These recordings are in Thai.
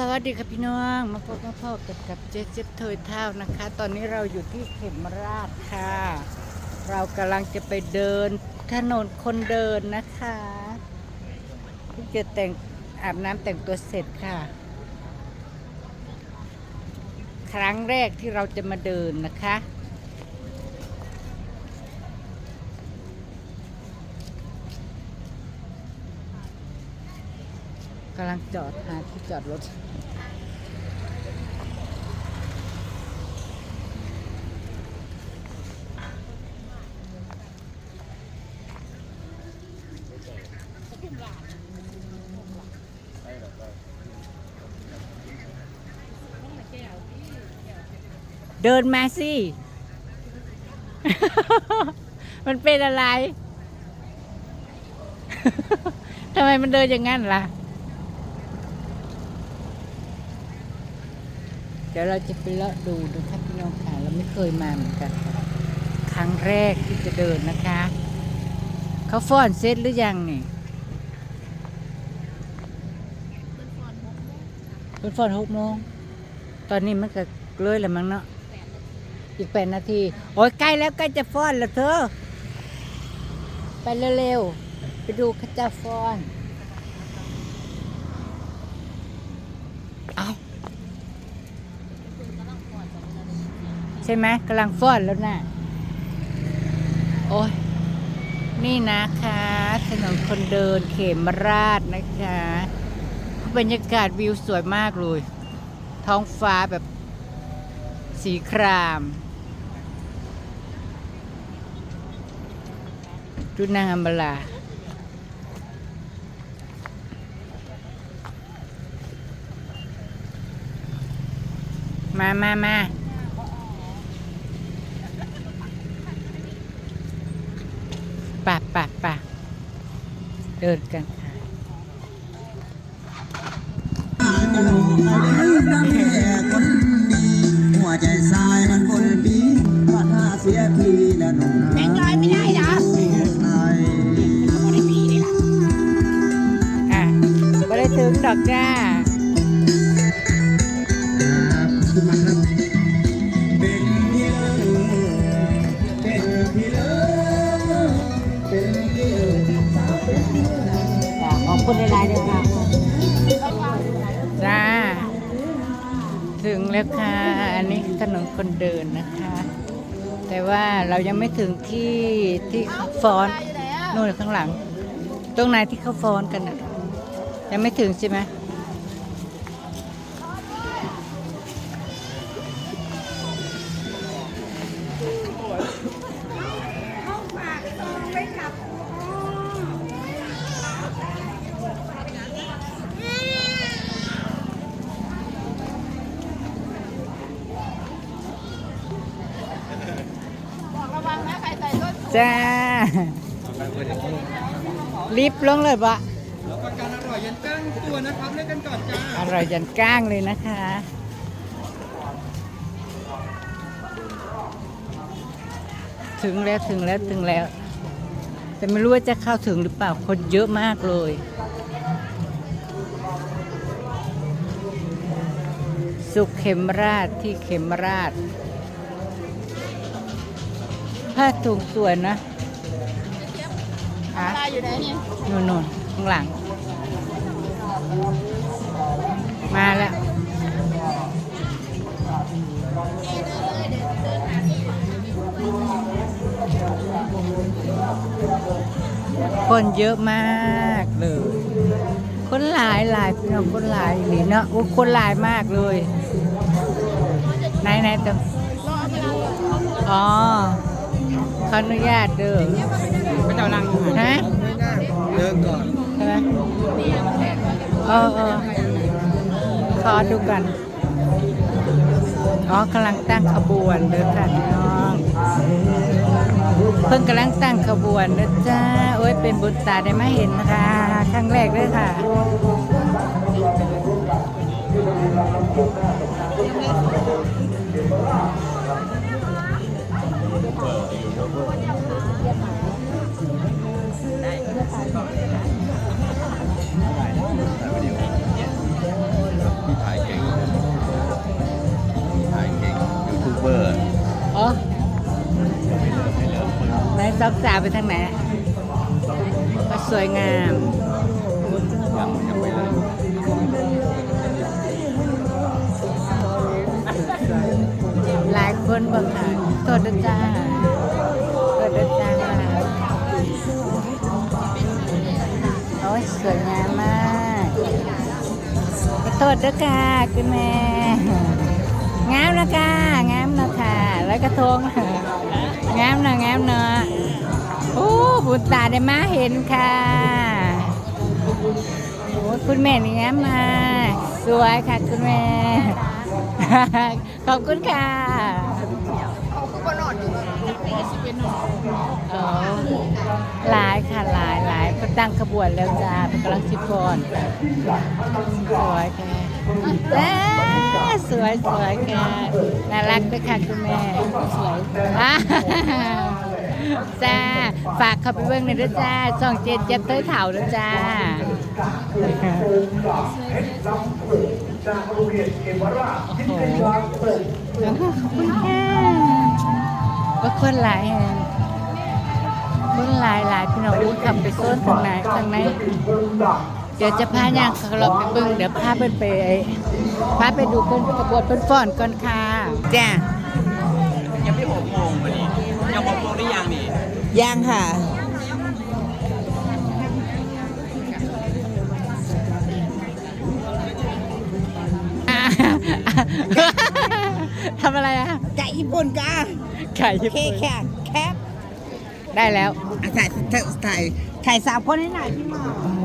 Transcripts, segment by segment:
สวัสดีค่ะพี่น้องมาพบมาพบกับกับเจ๊เจ๊เทยเท่านะคะ ตอนนี้เราอยู่ที่เข็มราชค่ะ เรากำลังจะไปเดินถนนคนเดินนะคะเพิ่งจะแต่งอาบน้ำแต่งตัวเสร็จค่ะ ครั้งแรกที่เราจะมาเดินนะคะกำลังจอดหาที่จอดรถ เดินมาสิ มันเป็นอะไร ทำไมมันเดินอย่างนั้นล่ะ เดี๋ยวเราจะไปเลาะดูนะคะพี่น้องค่ะ เราไม่เคยมาเหมือนกันค่ะครั้งแรกที่จะเดินนะคะ เขาฟ้อนเสร็จหรือยังนี่เพิ่นฟ้อนหกโมงตอนนี้มันก็เลยแล้วมั้งเนาะ อีกแปดนาที โอ้ยใกล้แล้วใกล้จะฟ้อนแล้วเธอ ไปเร็วๆ ไปดูขจาฟ้อน เอาใช่ไหมกำลังฟ้อนแล้วน่ะ โอ้ยนี่นะคะ ถนนคนเดินเขมราชนะคะ บรรยากาศวิวสวยมากเลย ท้องฟ้าแบบสีคราม ดูนางอัมบลามามามาป่ะป่ะป่ะเดินกันค่ะหัวใจทรายมันบนปีปัญหาเสียทีและหนุ่มนา นพี่เลิศขอบคุณในไลน์ด้วยค่ะจ้า ถึงแล้วค่ะ อันนี้ถนนคนเดินนะคะ แต่ว่าเรายังไม่ถึงที่ที่ฟ้อนนู่นข้างหลัง ตรงไหนที่เขาฟ้อนกันน่ะ ยังไม่ถึงใช่ไหมบอกระวังนะใครใส่รถจ้ารีบลงเลยบะ อนจ้าอร่อยยันก้างเลยนะคะ ถึงแล้วถึงแล้วถึงแล้ว แต่ไม่รู้ว่าจะเข้าถึงหรือเปล่าคนเยอะมากเลยสุขเข็มราชที่เข็มราช ผ้าถุงสวยนะอะตายอยู่ไหนนี่นู่นนู่นข้างหลัง มาแล้ว คนเยอะมากเลย คนหลายหลายพี่น้องคนหลายหรือเนาะโอ้คนหลายมากเลย ไหนไหนตัวอ๋อขออนุญาตเด้อไม่เจ้านั่งอยู่ฮะเลิกก่อนใช่ไหมเออเออ ขอดูกัน อ๋อกำลังตั้งขบวนเด้อค่ะน้อง เพิ่งกำลังตั้งขบวนนะจ้าโอ้ยเป็นบุญตาได้มาเห็นนะคะครั้งแรกเลยค่ะพี่ไท สาวสาไปทางไหนก็สวยงามยังยังไม่เริ่มหลายคนบอกค่ะโทษด้วยจ้าโทษด้วยจ้าโอ้ยสวยงามมากขอโทษด้วยค่ะคุณแม่งามนะค่ะงามนะค่ะแล้วกระทง งามนะงามเนาะโอ้บุญตาได้มาเห็นค่ะโอ้ยคุณแม่นี่งามมากสวยค่ะคุณแม่ ขอบคุณค่ะเขาคือคนนอนอยู่ปีสิบเป็นนอนอ๋อหลายค่ะหลายหลายก็ตั้งขบวนแล้วจ้าเป็นกำลังชิฟอนสวยค่ะ จ้าสวยสวยค่ะน่ารักด้วยค่ะคุณแม่สวยอ่าจ้า ฝากเข้าไปเบิ่งหน่อยด้วยจ้าช่องเจ็ดเจ็บเต้ยเถาด้วยจ้าโรงเรียนเอวารายินดีต้อนรับเปิดขอบคุณค่ะว่าคนหลายแห่งคนหลายหลายพี่น้องขับไปโซนทางไหนทางไหน เดี๋ยวจะพาย่างเขาเราไปเบิ่งเดี๋ยวพาเพิ่นไปพาไปดูเพิ่นกระบวนเพิ่นฟ้อนก่อนค่ะจ้ายังไม่หกโมงวันนี้ยังหกโมงหรือยังนี่ย่างค่ะทำอะไรอะไก่ญี่ปุ่นก้าไก่ญี่เคปุ่นแค่แคปได้แล้วอะถ่ายถ่ายถ่ายถ่ายสามคนให้หน่อยพี่หมอโอ้โห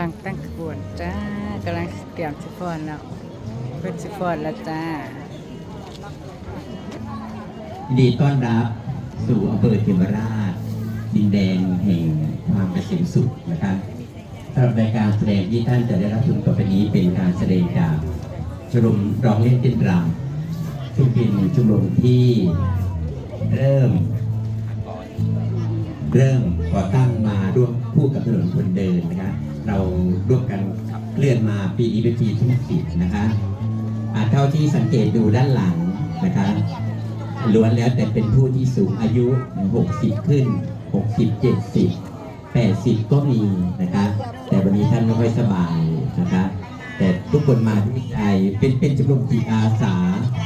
ำลังตั้งขบวนจ้ากำลังเตรียมสิฟอนแล้วเป็นสิฟอนแล้วจ้ายินดีต้อนรับสู่อำเภอเทมราช ดินแดนแห่งความเกษมสุขนะครับสำหรับรายการแสดงที่ท่านจะได้รับชมต่อไปนี้เป็นการแสดงจากชมรมร้องเล่นเต้นรำซึ่งเป็นชมรมที่เริ่ม เริ่มก่อตั้งมาร่วมคู่กับถนนคนเดินนะครับ เราร่วมกันเคลื่อนมาปีนี้เป็นปีที่สิบนะคะอ่าเท่าที่สังเกตดูด้านหลังนะคะล้วนแล้วแต่เป็นผู้ที่สูงอายุ 60 ขึ้น 60 70 80 ก็มีนะคะแต่วันนี้ท่านไม่ค่อยสบายนะคะแต่ทุกคนมาด้วยใจเป็นเป็นชมรมจิตอาสา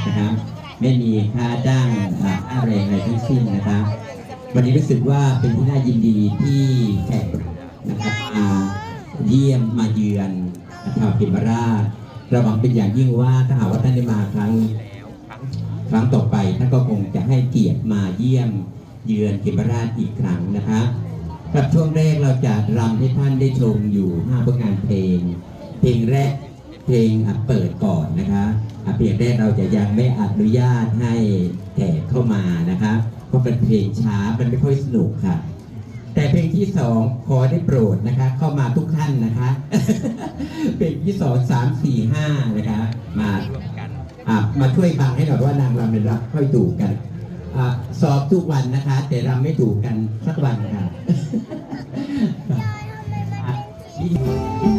นะครับไม่มีค่าจ้างอ่าค่าแรงอะไรทั้งสิ้นนะครับวันนี้รู้สึกว่าเป็นที่น่ายินดีที่แขกนะครับมา เยี่ยมมาเยือนชาวพิมราชเราหวังเป็นอย่างยิ่งว่าถ้าหากว่าท่านได้มาครั้งครั้งต่อไปท่านก็คงจะให้เกียรติมาเยี่ยมเยือนเขมราชอีกครั้งนะคะครับช่วงแรกเราจะรำให้ท่านได้ชมอยู่5ผลงานเพลง เพลงแรกเพลงเปิดก่อนนะคะอะเพลงแรกเราจะยังไม่อนุญาตให้แขกเข้ามานะคะเพราะเป็นเพลงช้ามันไม่ค่อยสนุกค่ะ แต่เพลงที่สองขอได้โปรดนะคะ เข้ามาทุกท่านนะคะ เพลงที่สองสามสี่ห้านะคะ มาอะมาช่วยฟังให้หน่อยว่านางรำเป็นรับค่อยถูกกันอะสอบทุกวันนะคะ แต่รำไม่ถูกกันสักวันค่ะอ่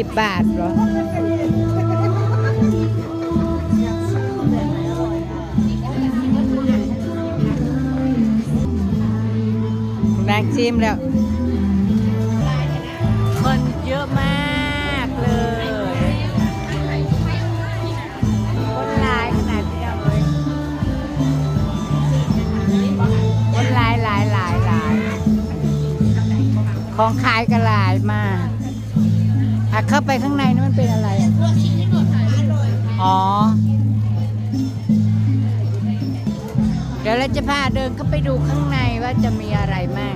สิบบาทเหรอนางชิมแล้ว คนเยอะมากเลยคนหลายขนาดนี้เลยคนหลายหลายหลายหลายของขายก็หลายมาก อะเข้าไปข้างในนี่มันเป็นอะไรอะอ๋อ เดี๋ยวเราจะพาเดินเข้าไปดูข้างในว่าจะมีอะไรบ้าง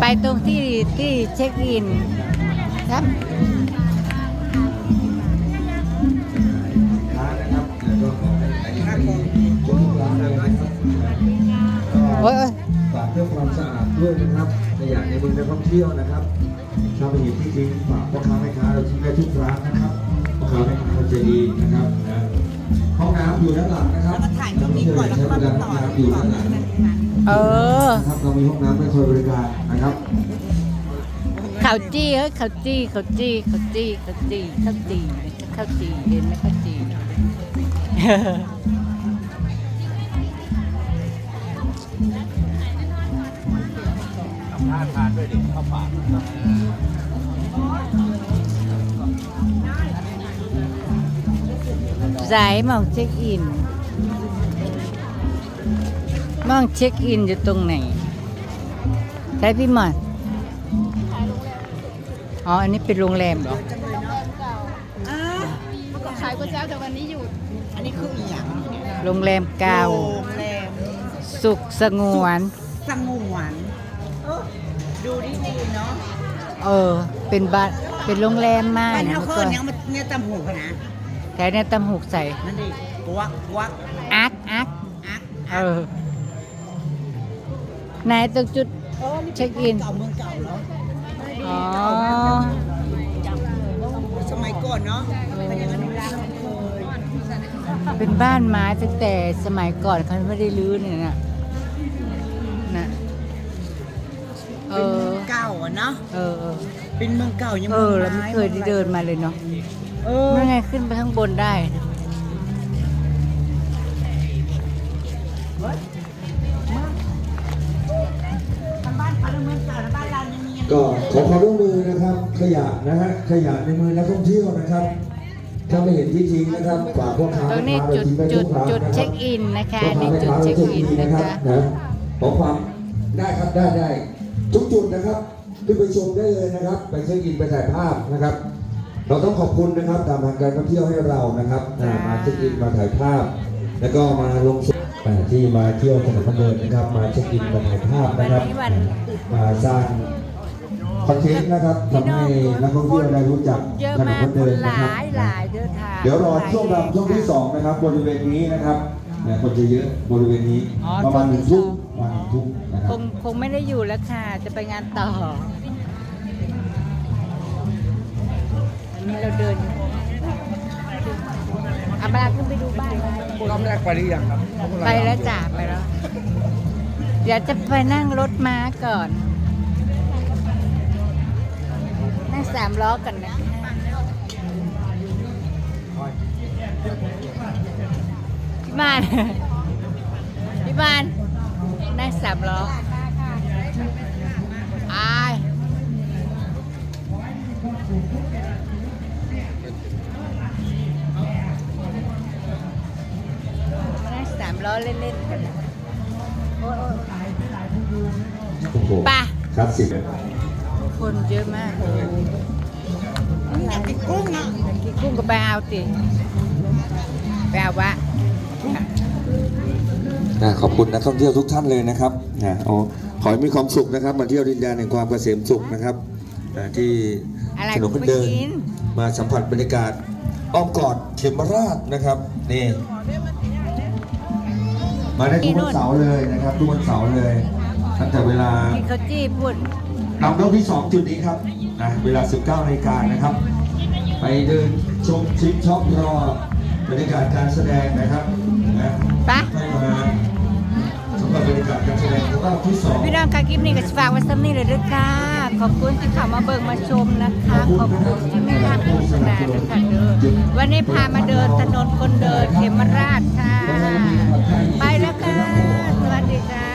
ไปตรงที่ที่เช็คอินครับร้านนะครับแล้วก็ขอให้ขายดีทุกร้านเลยนะครับโอ้ยโอ้ยฝากเรื่องความสะอาดด้วยนะครับข ยะในเมืองนักท่องเที่ยวนะครับถ้าไปเห็นที่จริงฝากพ่อค้าแม่ค้าเราทิ้งได้ทุกร้านนะครับพ่อค้าแม่ค้าเราใจดีนะครับนะห้องน้ำอยู่ด้านหลังนะครับแล้วก็ถ่ายรูปนี้ก่อนแล้วก็มาใช้บริต่อการห้องน้ำอยู่ด้านหลังเออนะครับเรามีห้องน้ำให้คอยบริการนะครับเขาจี้เฮ้ยเขาจี้เขาจี้เขาจี้เขาจี้เขาจี้เขาจี้เห็นไหมเขาจี้ น่าทานด้วยดิข้าวปากสายมองเช็คอิน มองเช็คอินอยู่ตรงไหนใช่พี่หมอนอ๋อ อันนี้เป็นโรงแรมเหรอขายก๋วยจั๊บแต่วันนี้หยุด อันนี้คืออีหยังโรงแรมเก่า โรงแรม สุขสงวน สงวน ดูดีๆเนาะเออ เป็นบ้านเป็นโรงแรมมากบ้านนะเฮาเมื่อเคิก่อนนยังมันเนี่ยตำหูกันนะแต่เนี่ยตำหูกใส่นั่นดิกวักกวักอักอักอักเออไหนตรงจุดโอ้นี่เช็คอินเก่าเมืองเก่าเหรออ๋อสมัยก่อนเนาะมันยังอนุรักษ์เคยเป็นบ้านไม้ตั้งแต่สมัยก่อนเขาไม่ได้รื้อเนี่ยนะนะ เอเป็นอเมืองเก่าอะเนาะเออเออเป็นเมืองเก่ายังเออเราไม่เคยได้เดินมาเลยเนาะเออเมื่อไงขึ้นไปข้างบนได้นะทางบ้านเขาเมืองเก่าแล้วบ้านเรายังมีก็ขอความร่วมมือนะครับ ขยะนะฮะขยะในมือนักท่องเที่ยวนะครับ ถ้าไม่เห็นที่ทิ้งนะครับฝากพ่อค้าตรงนี้แม่ค้าจุดเราทิ้งไว้จุทุดกร้านจุดนะคเช็รับคอินนะคะพ่ออันค้านี่แม่จุดค้าเช็คเราอินดีนะนะครับคะนะขอความได้ครับได้ได้ ทุกจุดนะครับขึ้นไปชมได้เลยนะครับ ไปเช็คอินไปถ่ายภาพนะครับ เราต้องขอบคุณนะครับตามทางการท่องเที่ยวให้เรานะครับอ่ามาเช็คอินมาถ่ายภาพ แล้วก็มาลงสอ่าที่มาเที่ยวถนนคนเดินนะครับ มาเช็คอินมาถ่ายภาพวันนะครับนี้วันมาสร้างคอนเทนต์นะครับทำให้นักท่องเที่ยวได้รู้จักเยอะถนนมากคนคเดินนหนะครับ ลายหลายเดินทางเดี๋ยวรอช่วงรำช่วงที่สองนะครับบริเวณนี้นะครับเนี่ยคนจะเยอะบริเวณนี้ อ๋อประมาณหนึ่งช่ทุ่วมงที่สองประมาณหนึ่งทุ่มนะคครับงคงไม่ได้อยู่แล้วค่ะ จะไปงานต่ออันนี้เราเดินอยู่อามาลาขึ้นไปดูบ้านนะรอบแรกไปหรือยังครับไปแล้วจ้ะไปแล้ว เดี๋ยวจะไปนั่งรถม้าก่อน นั่งสามล้อกันนะ พี่บ้าน พี่บ้าน นั่งสามล้ออายมานั่งสามล้อเล่นๆกันนะโอ้โหไปคลาสสิกคนเยอะมากเลยอยากกินกุ้งเนาะกินกุ้งก็ไปเอาติไปเอาวะ นะขอบคุณนักท่องเที่ยวทุกท่านเลยนะครับนะโอ้ขอให้มีความสุขนะครับมาเที่ยวดินแดนแห่งความเกษมสุขนะครับนะที่อะไรถนนคนเดินกูไปกิน มาสัมผัสบรรยากาศอ้อมกอดเขมราชนะครับนี่มาได้ทุกวันเสาร์เลยนะครับทุกวันเสาร์เลยตั้งแต่เวลากินข้าวจี้พูดลำดับที่ 2 จุดนี้ครับนะเวลา 19นาฬิกานะครับ ไปเดินชมชิปช็อปรอบรรยากาศการแสดงนะครับนะไปให้มา พี่น้องค่ะคลิปนี้ก็ฝากไว้สักนี้เลยด้วยค่ะ ขอบคุณที่เข้ามาเบิ่งมาชมนะคะ ขอบคุณที่ไม่รักโฆษณานะคะเดินวันนี้พามาเดินถนนคนเดินเขมราชค่ะ ไปแล้วค่ะ สวัสดีค่ะ